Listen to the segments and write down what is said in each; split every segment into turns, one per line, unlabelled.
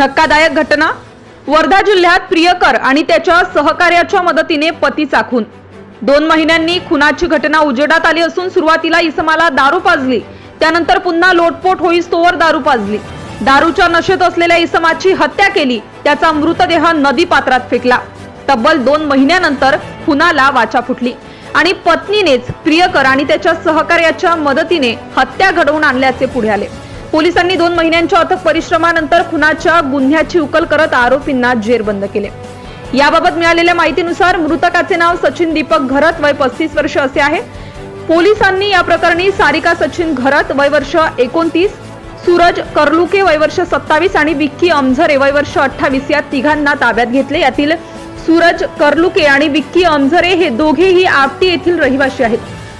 धक्कादायक घटना? वर्धा जिल्ह्यात प्रियकर आणि त्याच्या सहकार्याच्या मदतीने पती चाखून. दोन महिन्यांनी खुनाची घटना उजेडात आली असून सुरुवातीला इसमाला दारू पाजली. त्यानंतर पुन्हा लोटपोट होईस तोवर दारू पाजली. दारूच्या नशेत असलेल्या इसमाची हत्या केली. त्याचा मृतदेह नदी पात्रात फेकला. तब्बल दोन महिन्यानंतर खुनाला वाचा फुटली. आणि पत्नीनेच प्रियकर आणि त्याच्या सहकार्याच्या मदतीने हत्या घडवून आणल्याचे पुढे आले. पोलिसांनी दोन महिन्यांच्या अथक परिश्रमानंतर खुनाच्या गुन्ह्याची उकल करत आरोपींना जेरबंद केले. याबाबत मिळालेल्या माहितीनुसार मृतकाचे नाव सचिन दीपक घरत वय पस्तीस वर्ष असे आहे. पोलिसांनी या प्रकरणी सारिका सचिन घरत वय वर्ष एकोणतीस सूरज कर्लुके वय वर्ष सत्तावीस आणि विक्की अमझरे वय वर्ष अठ्ठावीस या तिघांना ताब्यात घेतले. यातील सूरज कर्लुके आणि विक्की अमझरे हे दोघेही आपटी येथील रहिवासी आहेत.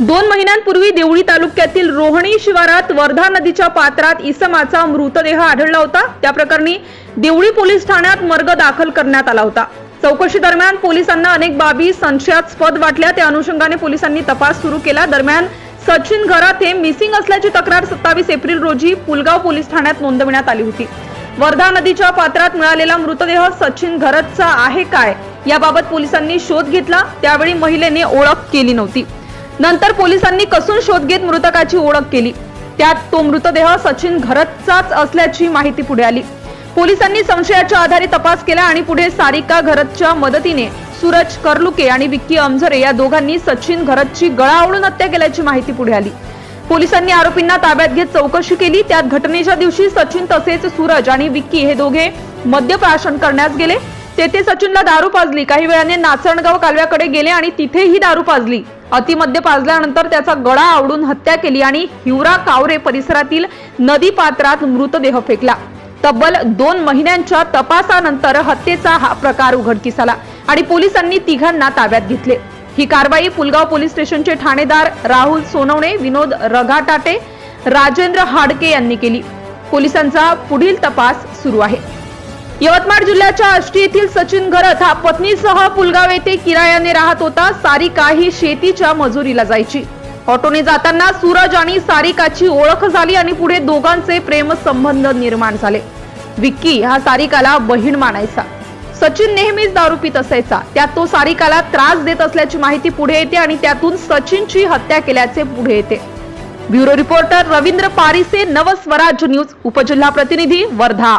दोन महिन्यांपूर्वी देवळी तालुक्यातील रोहणी शिवारात वर्धा नदीच्या पात्रात इसमाचा मृतदेह आढळला होता. त्या प्रकरणी देवळी पोलीस ठाण्यात मर्ग दाखल करण्यात आला होता. चौकशी दरम्यान पोलिसांना अनेक बाबी संशयास्पद वाटल्या. त्या अनुषंगाने पोलिसांनी तपास सुरू केला. दरम्यान सचिन घरात हे मिसिंग असल्याची तक्रार सत्तावीस एप्रिल रोजी पुलगाव पोलीस ठाण्यात नोंदवण्यात आली होती. वर्धा नदीच्या पात्रात मिळालेला मृतदेह सचिन घरतचा आहे काय याबाबत पोलिसांनी शोध घेतला. त्यावेळी महिलेने ओळख केली नव्हती. नंतर पोलिसांनी कसून शोध घेत मृतकाची ओळख केली. त्यात तो मृतदेह सचिन घरतचाच असल्याची माहिती पुढे आली. पोलिसांनी संशयाच्या आधारे तपास केला आणि पुढे सारिका घरतच्या मदतीने सूरज करलुके आणि विक्की अमझरे या दोघांनी सचिन घरतची गळा आवळून हत्या केल्याची माहिती पुढे आली. पोलिसांनी आरोपींना ताब्यात घेत चौकशी केली. त्यात घटनेच्या दिवशी सचिन तसेच सूरज आणि विक्की हे दोघे मद्यप्राशन करण्यास गेले. तेथे सचिनला दारू पाजली. काही वेळाने नाचणगाव कालव्याकडे गेले आणि तिथेही दारू पाजली. अतिमद्य पाजल्यानंतर त्याचा गळा आवडून हत्या केली आणि हिवरा कावरे परिसरातील नदी पात्रात मृतदेह फेकला. तब्बल दोन महिन्यांच्या तपासानंतर हत्येचा हा प्रकार उघडकीस आला आणि पोलिसांनी तिघांना ताब्यात घेतले. ही कारवाई पुलगाव पोलीस स्टेशनचे ठाणेदार राहुल सोनवणे विनोद रघाटाटे राजेंद्र हाडके यांनी केली. पोलिसांचा पुढील तपास सुरू आहे. यवतमाळ जिल्ह्याच्या आष्टी येथील सचिन घरत हा पत्नीसह पुलगाव येथे किरायाने राहत होता. सारिका ही शेतीच्या मजुरीला जायची. ऑटोने जाताना सूरज आणि सारिकाची ओळख झाली आणि पुढे दोघांचे प्रेम संबंध निर्माण झाले. विक्की हा सारिकाला बहीण मानायचा. सचिन नेहमीच दारू पित असायचा. त्यात तो सारिकाला त्रास देत असल्याची माहिती पुढे येते आणि त्यातून सचिनची हत्या केल्याचे पुढे येते. Bureau reporter Ravindra Parise Navswaraj news उपजिल्हा प्रतिनिधी Wardha.